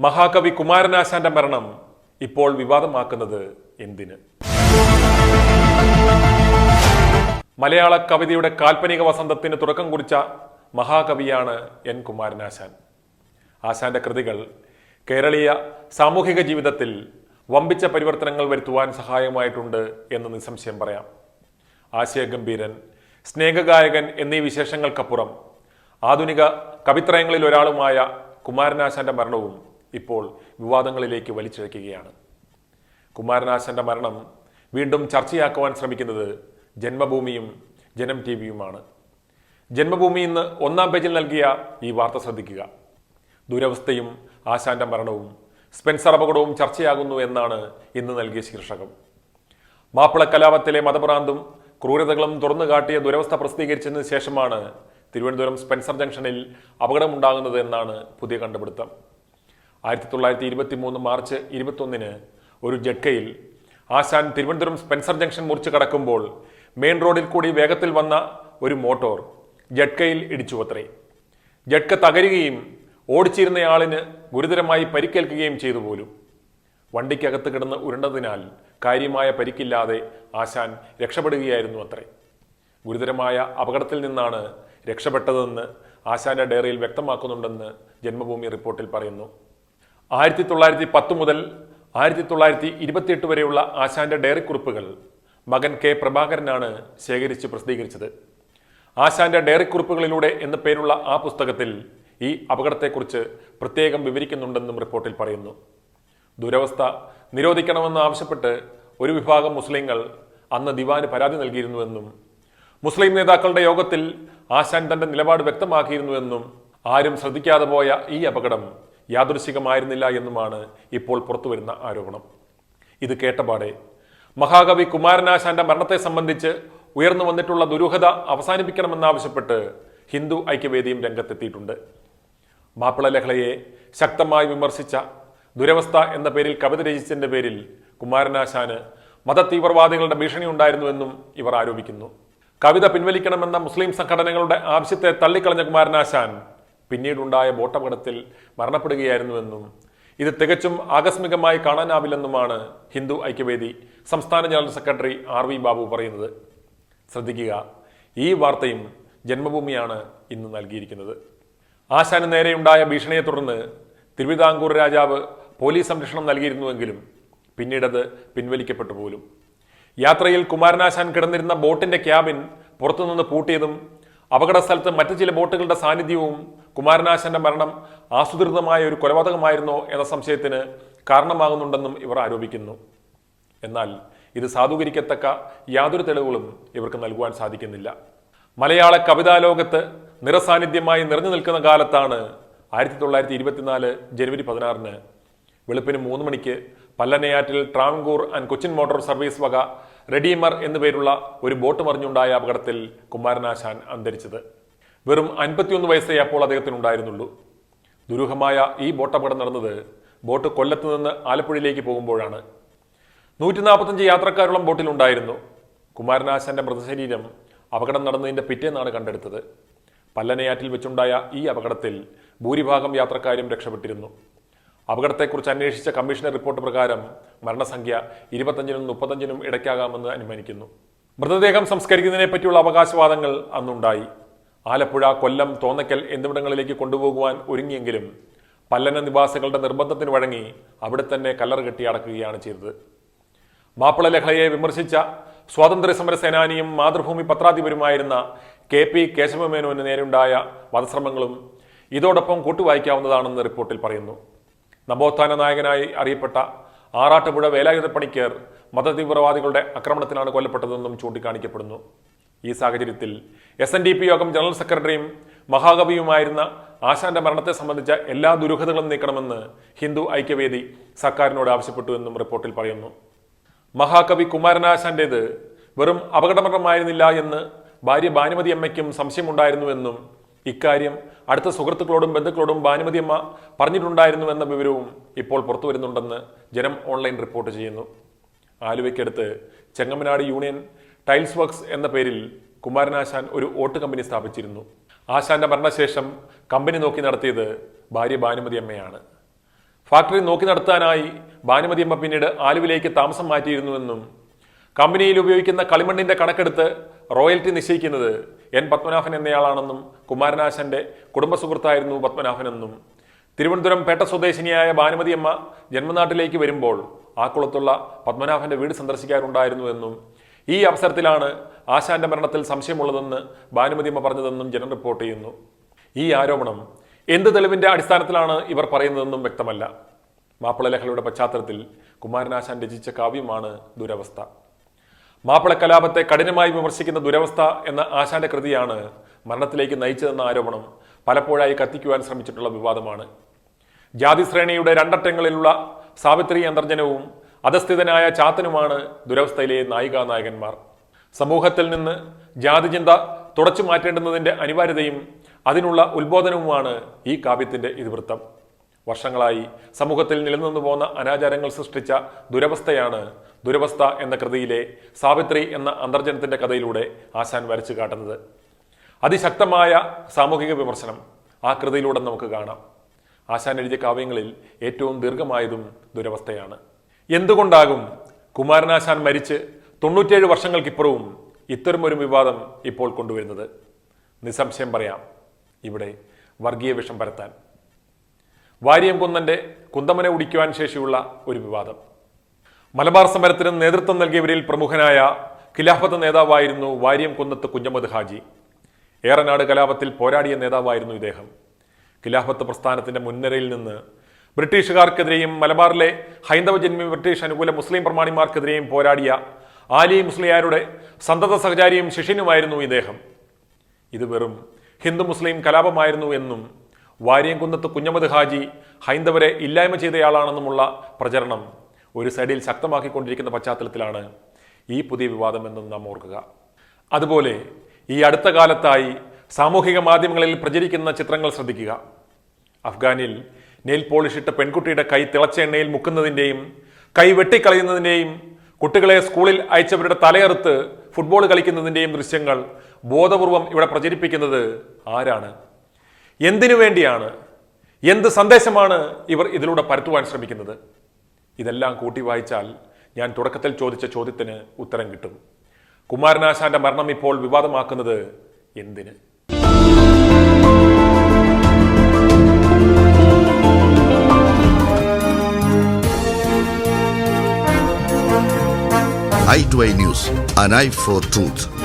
മഹാകവി കുമാരനാശാന്റെ മരണം ഇപ്പോൾ വിവാദമാക്കുന്നത് എന്തിന്? മലയാള കവിതയുടെ കാൽപ്പനിക വസന്തത്തിന് തുടക്കം കുറിച്ച മഹാകവിയാണ് എൻ കുമാരനാശാൻ. ആശാന്റെ കൃതികൾ കേരളീയ സാമൂഹിക ജീവിതത്തിൽ വമ്പിച്ച പരിവർത്തനങ്ങൾ വരുത്തുവാൻ സഹായമായിട്ടുണ്ട് എന്ന് നിസ്സംശയം പറയാം. ആശയഗംഭീരൻ സ്നേഹഗായകൻ എന്നീ വിശേഷങ്ങൾക്കപ്പുറം ആധുനിക കവിത്രയങ്ങളിൽ ഒരാളുമായ കുമാരനാശാന്റെ മരണവും ഇപ്പോൾ വിവാദങ്ങളിലേക്ക് വലിച്ചിഴക്കുകയാണ് കുമാരനാശന്റെ മരണം വീണ്ടും ചർച്ചയാക്കുവാൻ ശ്രമിക്കുന്നത് ജന്മഭൂമിയും ജനം ടി വിയുമാണ് ജന്മഭൂമി ഇന്ന് ഒന്നാം പേജിൽ നൽകിയ ഈ വാർത്ത ശ്രദ്ധിക്കുക. ദുരവസ്ഥയും ആശാന്റെ മരണവും സ്പെൻസർ അപകടവും ചർച്ചയാകുന്നു എന്നാണ് ഇന്ന് നൽകിയ ശീർഷകം. മാപ്പിള കലാപത്തിലെ മതഭ്രാന്തും ക്രൂരതകളും തുറന്നു കാട്ടിയ ദുരവസ്ഥ പ്രസിദ്ധീകരിച്ചതിന് ശേഷമാണ് തിരുവനന്തപുരം സ്പെൻസർ ജംഗ്ഷനിൽ അപകടമുണ്ടാകുന്നത് എന്നാണ് പുതിയ കണ്ടുപിടുത്തം. ആയിരത്തി തൊള്ളായിരത്തി ഇരുപത്തി മൂന്ന് മാർച്ച് ഇരുപത്തൊന്നിന് ഒരു ജഡ്കയിൽ ആശാൻ തിരുവനന്തപുരം സ്പെൻസർ ജംഗ്ഷൻ മുറിച്ച് കടക്കുമ്പോൾ മെയിൻ റോഡിൽ കൂടി വേഗത്തിൽ വന്ന ഒരു മോട്ടോർ ജഡ്കയിൽ ഇടിച്ചുവത്രേ ജഡ്ക തകരുകയും ഓടിച്ചിരുന്നയാളിന് ഗുരുതരമായി പരിക്കേൽക്കുകയും ചെയ്തു പോലും. വണ്ടിക്കകത്ത് കിടന്ന് ഉരുണ്ടതിനാൽ കാര്യമായ പരിക്കില്ലാതെ ആശാൻ രക്ഷപ്പെടുകയായിരുന്നു അത്രേ. ഗുരുതരമായ അപകടത്തിൽ നിന്നാണ് രക്ഷപ്പെട്ടതെന്ന് ആശാന്റെ ഡയറിയിൽ വ്യക്തമാക്കുന്നുണ്ടെന്ന് ജന്മഭൂമി റിപ്പോർട്ടിൽ പറയുന്നു. ആയിരത്തി തൊള്ളായിരത്തി പത്ത് മുതൽ ആയിരത്തി തൊള്ളായിരത്തി ഇരുപത്തിയെട്ട് വരെയുള്ള ആശാന്റെ ഡയറി കുറിപ്പുകൾ മകൻ കെ പ്രഭാകരനാണ് ശേഖരിച്ച് പ്രസിദ്ധീകരിച്ചത്. ആശാന്റെ ഡയറി കുറിപ്പുകളിലൂടെ എന്ന പേരുള്ള ആ പുസ്തകത്തിൽ ഈ അപകടത്തെക്കുറിച്ച് പ്രത്യേകം വിവരിക്കുന്നുണ്ടെന്നും റിപ്പോർട്ടിൽ പറയുന്നു. ദുരവസ്ഥ നിരോധിക്കണമെന്ന് ആവശ്യപ്പെട്ട് ഒരു വിഭാഗം മുസ്ലിങ്ങൾ അന്ന് ദിവാന് പരാതി നൽകിയിരുന്നുവെന്നും മുസ്ലിം നേതാക്കളുടെ യോഗത്തിൽ ആശാൻ തന്റെ നിലപാട് വ്യക്തമാക്കിയിരുന്നുവെന്നും ആരും ശ്രദ്ധിക്കാതെ പോയ ഈ അപകടം യാദൃശികമായിരുന്നില്ല എന്നുമാണ് ഇപ്പോൾ പുറത്തുവരുന്ന ആരോപണം. ഇത് കേട്ടപാടെ മഹാകവി കുമാരനാശാന്റെ മരണത്തെ സംബന്ധിച്ച് ഉയർന്നു വന്നിട്ടുള്ള ദുരൂഹത അവസാനിപ്പിക്കണമെന്നാവശ്യപ്പെട്ട് ഹിന്ദു ഐക്യവേദിയും രംഗത്തെത്തിയിട്ടുണ്ട്. മാപ്പിള ലഹളയെ ശക്തമായി വിമർശിച്ച ദുരവസ്ഥ എന്ന പേരിൽ കവിത രചിച്ചതിന്റെ പേരിൽ കുമാരനാശാന് മതതീവ്രവാദികളുടെ ഭീഷണി ഉണ്ടായിരുന്നുവെന്നും ഇവർ ആരോപിക്കുന്നു. കവിത പിൻവലിക്കണമെന്ന മുസ്ലിം സംഘടനകളുടെ ആവശ്യത്തെ തള്ളിക്കളഞ്ഞ കുമാരനാശാൻ പിന്നീടുണ്ടായ ബോട്ടപകടത്തിൽ മരണപ്പെടുകയായിരുന്നുവെന്നും ഇത് തികച്ചും ആകസ്മികമായി കാണാനാവില്ലെന്നുമാണ് ഹിന്ദു ഐക്യവേദി സംസ്ഥാന general secretary R V Babu പറയുന്നത്. ശ്രദ്ധിക്കുക ഈ വാർത്തയും ജന്മഭൂമിയാണ് ഇന്ന് നൽകിയിരിക്കുന്നത്. ആശാന് നേരെയുണ്ടായ ഭീഷണിയെ തുടർന്ന് തിരുവിതാംകൂർ രാജാവ് പോലീസ് സംരക്ഷണം നൽകിയിരുന്നുവെങ്കിലും പിന്നീടത് പിൻവലിക്കപ്പെട്ടു പോലും. യാത്രയിൽ കുമാരനാശാൻ കിടന്നിരുന്ന ബോട്ടിന്റെ ക്യാബിൻ പുറത്തുനിന്ന് പൂട്ടിയതും അപകട സ്ഥലത്ത് മറ്റു ചില ബോട്ടുകളുടെ സാന്നിധ്യവും കുമാരനാശാന്റെ മരണം ആസൂത്രിതമായ ഒരു കൊലപാതകമായിരുന്നോ എന്ന സംശയത്തിന് കാരണമാകുന്നുണ്ടെന്നും ഇവർ ആരോപിക്കുന്നു. എന്നാൽ ഇത് സാധൂകരിക്കത്തക്ക യാതൊരു തെളിവുകളും ഇവർക്ക് നൽകുവാൻ സാധിക്കുന്നില്ല. മലയാള കവിതാ ലോകത്ത് നിറസാന്നിധ്യമായി നിറഞ്ഞു നിൽക്കുന്ന കാലത്താണ് ആയിരത്തി തൊള്ളായിരത്തി ഇരുപത്തിനാല് ജനുവരി പതിനാറിന് വെളുപ്പിന് മൂന്ന് മണിക്ക് പല്ലനയാറ്റിൽ Travancore and Cochin motor service വക റെഡീമർ എന്നുപേരുള്ള ഒരു ബോട്ട് മറിഞ്ഞുണ്ടായ അപകടത്തിൽ കുമാരനാശാൻ അന്തരിച്ചത്. വെറും അൻപത്തിയൊന്ന് വയസ്സേ അപ്പോൾ അദ്ദേഹത്തിനുണ്ടായിരുന്നുള്ളൂ. ദുരൂഹമായ ഈ ബോട്ടപകടം നടന്നത് ബോട്ട് കൊല്ലത്ത് നിന്ന് ആലപ്പുഴയിലേക്ക് പോകുമ്പോഴാണ്. നൂറ്റി നാൽപ്പത്തഞ്ച് യാത്രക്കാരോളം ബോട്ടിലുണ്ടായിരുന്നു കുമാരനാശാന്റെ മൃതശരീരം അപകടം നടന്നതിന്റെ പിറ്റേന്നാണ് കണ്ടെടുത്തത്. പല്ലനയാറ്റിൽ വെച്ചുണ്ടായ ഈ അപകടത്തിൽ ഭൂരിഭാഗം യാത്രക്കാരും രക്ഷപ്പെട്ടിരുന്നു. അപകടത്തെക്കുറിച്ച് അന്വേഷിച്ച കമ്മീഷണർ റിപ്പോർട്ട് പ്രകാരം മരണസംഖ്യ ഇരുപത്തഞ്ചിനും മുപ്പത്തഞ്ചിനും ഇടയ്ക്കാകാമെന്ന് അനുമാനിക്കുന്നു. മൃതദേഹം സംസ്കരിക്കുന്നതിനെ പറ്റിയുള്ള അവകാശവാദങ്ങൾ അന്നുണ്ടായി. ആലപ്പുഴ കൊല്ലം തോന്നക്കൽ എന്നിവിടങ്ങളിലേക്ക് കൊണ്ടുപോകുവാൻ ഒരുങ്ങിയെങ്കിലും പല്ലന നിവാസികളുടെ നിർബന്ധത്തിന് വഴങ്ങി അവിടെ തന്നെ കല്ലർ കെട്ടി അടക്കുകയാണ് ചെയ്തത്. മാപ്പിള ലഹളയെ വിമർശിച്ച സ്വാതന്ത്ര്യ സമര സേനാനിയും മാതൃഭൂമി പത്രാധിപരുമായിരുന്ന കെ പി കേശവമേനോന് നേരെയുണ്ടായ വധശ്രമങ്ങളും ഇതോടൊപ്പം കൂട്ടുവായിക്കാവുന്നതാണെന്ന് റിപ്പോർട്ടിൽ പറയുന്നു. നവോത്ഥാന നായകനായി അറിയപ്പെട്ട ആറാട്ടുപുഴ വേലായുധ പണിക്കർ മതതീവ്രവാദികളുടെ ആക്രമണത്തിലാണ് കൊല്ലപ്പെട്ടതെന്നും ചൂണ്ടിക്കാണിക്കപ്പെടുന്നു. ഈ സാഹചര്യത്തിൽ S N D P Yogam general സെക്രട്ടറിയും മഹാകവിയുമായിരുന്ന ആശാന്റെ മരണത്തെ സംബന്ധിച്ച എല്ലാ ദുരൂഹതകളും നീക്കണമെന്ന് ഹിന്ദു ഐക്യവേദി സർക്കാരിനോട് ആവശ്യപ്പെട്ടു എന്നും റിപ്പോർട്ടിൽ പറയുന്നു. മഹാകവി കുമാരനാശാന്റേത് വെറും അപകടമരണമായിരുന്നില്ല എന്ന് ഭാര്യ ഭാനുമതി അമ്മയ്ക്കും സംശയമുണ്ടായിരുന്നുവെന്നും ഇക്കാര്യം അടുത്ത സുഹൃത്തുക്കളോടും ബന്ധുക്കളോടും ഭാനുമതിയമ്മ പറഞ്ഞിട്ടുണ്ടായിരുന്നുവെന്ന വിവരവും ഇപ്പോൾ പുറത്തു വരുന്നുണ്ടെന്ന് ജനം ഓൺലൈൻ റിപ്പോർട്ട് ചെയ്യുന്നു. ആലുവയ്ക്കടുത്ത് ചെങ്ങമനാട് യൂണിയൻ ടൈൽസ് വർക്ക്സ് എന്ന പേരിൽ കുമാരനാശാൻ ഒരു ഓട്ട് കമ്പനി സ്ഥാപിച്ചിരുന്നു. ആശാന്റെ മരണശേഷം കമ്പനി നോക്കി നടത്തിയത് ഭാര്യ ഭാനുമതി അമ്മയാണ് ഫാക്ടറി നോക്കി നടത്താനായി ഭാനുമതിയമ്മ പിന്നീട് ആലുവിലേക്ക് താമസം മാറ്റിയിരുന്നുവെന്നും കമ്പനിയിൽ ഉപയോഗിക്കുന്ന കളിമണ്ണിന്റെ കണക്കെടുത്ത് റോയൽറ്റി നിശ്ചയിക്കുന്നത് എൻ പത്മനാഭൻ എന്നയാളാണെന്നും കുമാരനാശന്റെ കുടുംബ സുഹൃത്തായിരുന്നു പത്മനാഭനെന്നും തിരുവനന്തപുരം പേട്ട സ്വദേശിനിയായ ഭാനുമതിയമ്മ ജന്മനാട്ടിലേക്ക് വരുമ്പോൾ ആ കുളത്തുള്ള പത്മനാഭന്റെ വീട് സന്ദർശിക്കാറുണ്ടായിരുന്നുവെന്നും ഈ അവസരത്തിലാണ് ആശാന്റെ മരണത്തിൽ സംശയമുള്ളതെന്ന് ഭാനുമതിയമ്മ പറഞ്ഞതെന്നും ജനം റിപ്പോർട്ട് ചെയ്യുന്നു. ഈ ആരോപണം എന്ത് തെളിവിന്റെ അടിസ്ഥാനത്തിലാണ് ഇവർ പറയുന്നതെന്നും വ്യക്തമല്ല. മാപ്പിളലഹളയുടെ പശ്ചാത്തലത്തിൽ കുമാരനാശാൻ രചിച്ച കാവ്യമാണ് ദുരവസ്ഥ. മാപ്പിള കലാപത്തെ കഠിനമായി വിമർശിക്കുന്ന ദുരവസ്ഥ എന്ന ആശാന്റെ കൃതിയാണ് മരണത്തിലേക്ക് നയിച്ചതെന്ന ആരോപണം പലപ്പോഴായി കത്തിക്കുവാൻ ശ്രമിച്ചിട്ടുള്ള വിവാദമാണ്. ജാതി ശ്രേണിയുടെ രണ്ടറ്റങ്ങളിലുള്ള സാവിത്രി അന്തർജനവും അധസ്ഥിതനായ ചാത്തനുമാണ് ദുരവസ്ഥയിലെ നായികാ നായകന്മാർ സമൂഹത്തിൽ നിന്ന് ജാതിചിന്ത തുടച്ചു മാറ്റേണ്ടുന്നതിന്റെ അനിവാര്യതയും അതിനുള്ള ഉത്ബോധനവുമാണ് ഈ കാവ്യത്തിന്റെ ഇതിവൃത്തം. വർഷങ്ങളായി സമൂഹത്തിൽ നിലനിന്നു പോകുന്ന അനാചാരങ്ങൾ സൃഷ്ടിച്ച ദുരവസ്ഥയാണ് ദുരവസ്ഥ എന്ന കൃതിയിലെ സാവിത്രി എന്ന അന്തർജനത്തിന്റെ കഥയിലൂടെ ആശാൻ വരച്ചു കാട്ടുന്നത്. അതിശക്തമായ സാമൂഹിക വിമർശനം ആ കൃതിയിലൂടെ നമുക്ക് കാണാം. ആശാൻ എഴുതിയ കാവ്യങ്ങളിൽ ഏറ്റവും ദീർഘമായതും ദുരവസ്ഥയാണ്. എന്തുകൊണ്ടാകും കുമാരനാശാൻ മരിച്ച് തൊണ്ണൂറ്റേഴ് വർഷങ്ങൾക്കിപ്പുറവും ഇത്തരമൊരു വിവാദം ഇപ്പോൾ കൊണ്ടുവരുന്നത്? നിസ്സംശയം പറയാം. ഇവിടെ വർഗീയ വിഷം പരത്താൻ. വാര്യം കുന്നന്റെ കുന്തമനെ ഉടിക്കുവാൻ ശേഷിയുള്ള ഒരു വിവാദം. മലബാർ സമരത്തിന് നേതൃത്വം നൽകിയവരിൽ പ്രമുഖനായ ഖിലാഫത്ത് നേതാവായിരുന്നു വാര്യം കുന്നത്ത് കുഞ്ഞമ്മദ് ഹാജി. ഏറനാട് കലാപത്തിൽ പോരാടിയ നേതാവായിരുന്നു ഇദ്ദേഹം. ഖിലാഫത്ത് പ്രസ്ഥാനത്തിന്റെ മുൻനിരയിൽ നിന്ന് ബ്രിട്ടീഷുകാർക്കെതിരെയും മലബാറിലെ ഹൈന്ദവ ജന്മി ബ്രിട്ടീഷ് അനുകൂല മുസ്ലിം പ്രമാണിമാർക്കെതിരെയും പോരാടിയ ആലി മുസ്ലിയാരുടെ സന്തത സഹചാരിയും ശിഷ്യനുമായിരുന്നു ഇദ്ദേഹം. ഇത് വെറും ഹിന്ദു മുസ്ലിം കലാപമായിരുന്നു എന്നും വാര്യംകുന്നത്ത് കുഞ്ഞമ്മദ് ഹാജി ഹൈന്ദവരെ ഇല്ലായ്മ ചെയ്തയാളാണെന്നുമുള്ള പ്രചരണം ഒരു സൈഡിൽ ശക്തമാക്കിക്കൊണ്ടിരിക്കുന്ന പശ്ചാത്തലത്തിലാണ് ഈ പുതിയ വിവാദമെന്നും നാം ഓർക്കുക. അതുപോലെ ഈ അടുത്ത കാലത്തായി സാമൂഹിക മാധ്യമങ്ങളിൽ പ്രചരിക്കുന്ന ചിത്രങ്ങൾ ശ്രദ്ധിക്കുക. അഫ്ഗാനിൽ നെയിൽ പോളിഷ് ഇട്ട പെൺകുട്ടിയുടെ കൈ തിളച്ച എണ്ണയിൽ മുക്കുന്നതിന്റെയും കൈ വെട്ടിക്കളയുന്നതിന്റെയും കുട്ടികളെ സ്കൂളിൽ അയച്ചവരുടെ തലയെറുത്ത് ഫുട്ബോൾ കളിക്കുന്നതിന്റെയും ദൃശ്യങ്ങൾ ബോധപൂർവം ഇവിടെ പ്രചരിപ്പിക്കുന്നത് ആരാണ്? എന്തിനു വേണ്ടിയാണ്? എന്ത് സന്ദേശമാണ് ഇവർ ഇതിലൂടെ പരത്തുവാൻ ശ്രമിക്കുന്നത്? ഇതെല്ലാം കൂട്ടി വായിച്ചാൽ ഞാൻ തുടക്കത്തിൽ ചോദിച്ച ചോദ്യത്തിന് ഉത്തരം കിട്ടും. കുമാരനാശാന്റെ മരണം ഇപ്പോൾ വിവാദമാക്കുന്നത് എന്തിന്? I2i News, an eye for truth.